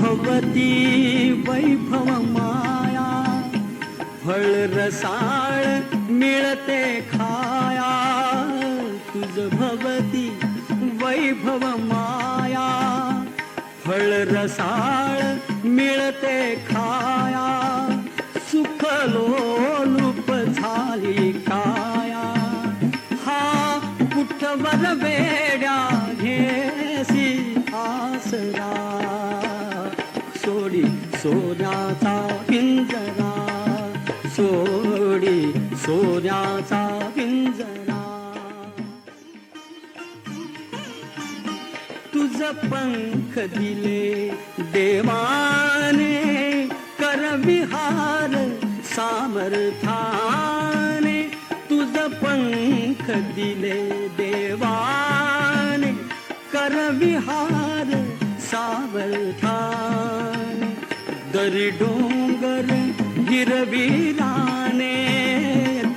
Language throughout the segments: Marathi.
भवती वैभव माया फळ रसाळ मिळते खाया. तुझ भवती वैभव माया फळ रसाळ मिळते खाया. सुख सोडी सोन्याचा पिंजरा सोडी सोन्याचा पिंजरा. तुझ पंख दिले देवाने करविहार सामर्थाने तुझ पंख दिले देवाने करविहार विहार दरी डोंगर गिरवीराने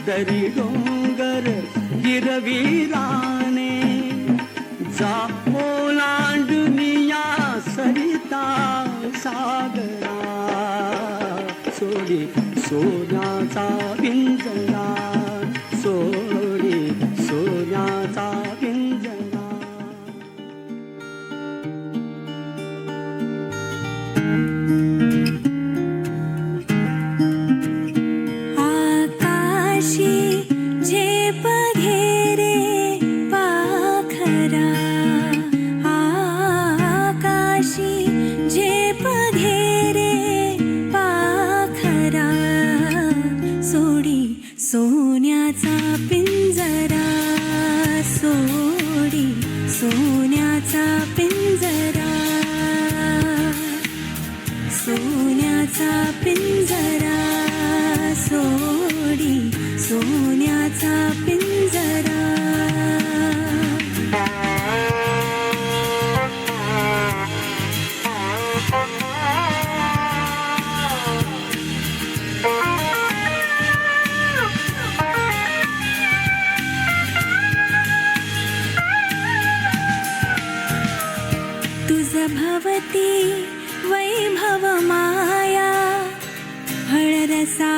दरी डोंगर गिरवीराने जा ओलांडुनिया सरिता सागरा सोडी सोन्याचा पिंजरा सोडी सोन्याचा पिंजरा. you सोन्याचा पिंजरा सोन्याचा पिंजरा सोडी सोन्याचा पिंजरा. प्रभवती वैभवमाया फलरसा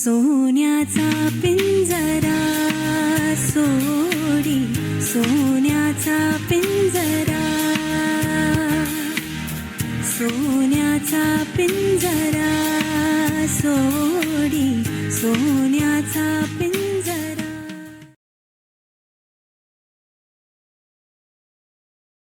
सोन्याचा पिंजरा सोडी सोन्याचा पिंजरा सोन्याचा पिंजरा.